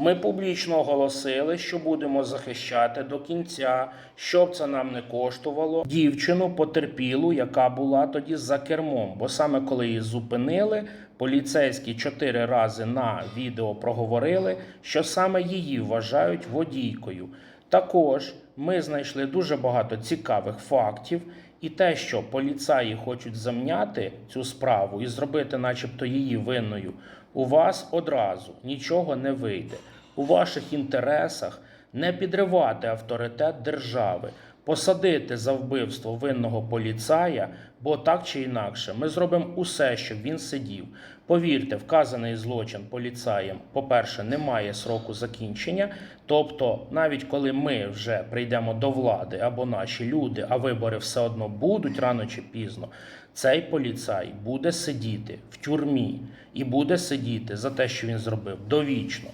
Ми публічно оголосили, що будемо захищати до кінця, щоб це нам не коштувало дівчину потерпілу, яка була тоді за кермом. Бо саме коли її зупинили, поліцейські чотири рази на відео проговорили, що саме її вважають водійкою. Також ми знайшли дуже багато цікавих фактів, і те, що поліцаї хочуть замняти цю справу і зробити, начебто, її винною, у вас одразу нічого не вийде. У ваших інтересах не підривати авторитет держави, посадити за вбивство винного поліцая, бо так чи інакше ми зробимо усе, щоб він сидів. Повірте, вказаний злочин поліцаєм, по-перше, не має сроку закінчення. Тобто, навіть коли ми вже прийдемо до влади або наші люди, а вибори все одно будуть рано чи пізно, цей поліцай буде сидіти в тюрмі і буде сидіти за те, що він зробив довічно.